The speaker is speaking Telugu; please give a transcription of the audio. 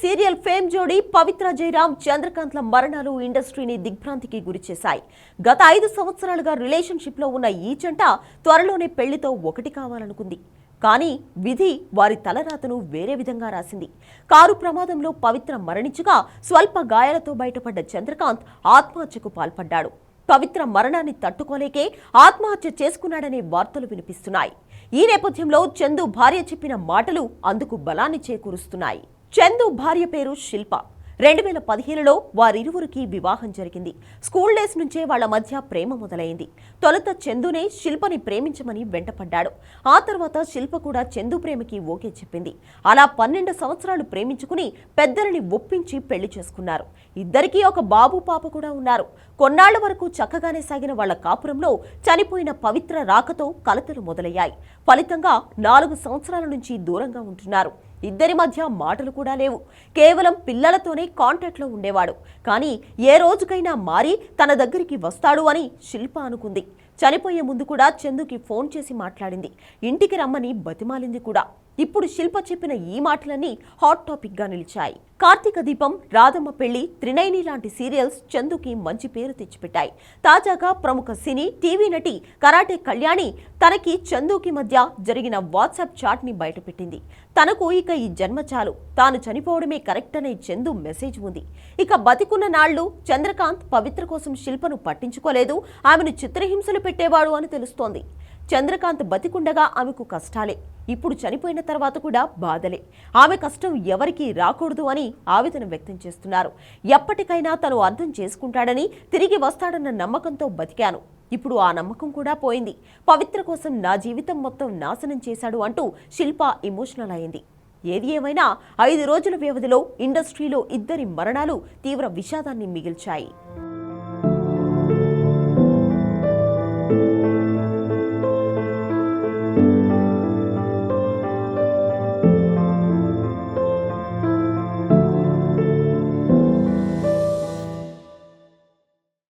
సీరియల్ ఫేమ్ జోడీ పవిత్ర జయరామ్ చంద్రకాంత్ల మరణాలు ఇండస్ట్రీని దిగ్భ్రాంతికి గురిచేశాయి గత ఐదు సంవత్సరాలుగా రిలేషన్షిప్లో ఉన్న ఈ జంట త్వరలోనే పెళ్ళితో ఒకటి కావాలనుకుంది. కానీ విధి వారి తలరాతను వేరే విధంగా రాసింది. కారు ప్రమాదంలో పవిత్ర మరణించగా స్వల్ప గాయాలతో బయటపడ్డ చంద్రకాంత్ ఆత్మహత్యకు పాల్పడ్డాడు. పవిత్ర మరణాన్ని తట్టుకోలేకే ఆత్మహత్య చేసుకున్నాడనే వార్తలు వినిపిస్తున్నాయి. ఈ నేపథ్యంలో చందు భార్య చెప్పిన మాటలు అందుకు బలాన్ని చేకూరుస్తున్నాయి. చందు భార్య పేరు శిల్ప. రెండు వేల పదిహేనులో వారిరువురికి వివాహం జరిగింది. స్కూల్ డేస్ నుంచే వాళ్ళ మధ్య ప్రేమ మొదలైంది. తొలుత చందునే శిల్పని ప్రేమించమని వెంటపడ్డాడు. ఆ తర్వాత శిల్ప కూడా చందు ప్రేమకి ఓకే చెప్పింది. అలా పన్నెండు సంవత్సరాలు ప్రేమించుకుని పెద్దలని ఒప్పించి పెళ్ళి చేసుకున్నారు. ఇద్దరికీ ఒక బాబు పాప కూడా ఉన్నారు. కొన్నాళ్ళ వరకు చక్కగానే సాగిన వాళ్ళ కాపురంలో చనిపోయిన పవిత్ర రాకతో కలతలు మొదలయ్యాయి. ఫలితంగా నాలుగు సంవత్సరాల నుంచి దూరంగా ఉంటున్నారు. ఇద్దరి మధ్య మాటలు కూడా లేవు. కేవలం పిల్లలతోనే కాంటాక్ట్లో ఉండేవాడు. కానీ ఏ రోజుకైనా మారి తన దగ్గరికి వస్తాడు అని శిల్ప అనుకుంది. చనిపోయే ముందు కూడా చందుకి ఫోన్ చేసి మాట్లాడింది. ఇంటికి రమ్మని బతిమాలింది కూడా. ఇప్పుడు శిల్ప చెప్పిన ఈ మాటలన్నీ హాట్ టాపిక్గా నిలిచాయి. కార్తీక దీపం రాధమ్మ పెళ్ళి త్రినైని లాంటి సీరియల్స్ చందుకి మంచి పేరు తెచ్చిపెట్టాయి. తాజాగా ప్రముఖ సినీ టీవీ నటి కరాటే కళ్యాణి తనకి చందుకి మధ్య జరిగిన వాట్సాప్ చాట్ని బయటపెట్టింది. తనకు ఇక ఈ జన్మ చాలు. తాను చనిపోవడమే కరెక్ట్ అనే చందు మెసేజ్ ఉంది. ఇక బతికున్న నాళ్ళు చంద్రకాంత్ పవిత్ర కోసం శిల్పను పట్టించుకోలేదు. ఆమెను చిత్రహింసలు పెట్టేవాడు అని తెలుస్తోంది. చంద్రకాంత్ బతికుండగా ఆమెకు కష్టాలే. ఇప్పుడు చనిపోయిన తర్వాత కూడా బాధలే. ఆమె కష్టం ఎవరికీ రాకూడదు అని ఆవేదన వ్యక్తం చేస్తున్నారు. ఎప్పటికైనా తను అర్థం చేసుకుంటాడని తిరిగి వస్తాడన్న నమ్మకంతో బతికాను. ఇప్పుడు ఆ నమ్మకం కూడా పోయింది. పవిత్ర కోసం నా జీవితం మొత్తం నాశనం చేశాడు అంటూ శిల్ప ఎమోషనల్ అయింది. ఏది ఏమైనా ఐదు రోజుల వ్యవధిలో ఇండస్ట్రీలో ఇద్దరి మరణాలు తీవ్ర విషాదాన్ని మిగిల్చాయి.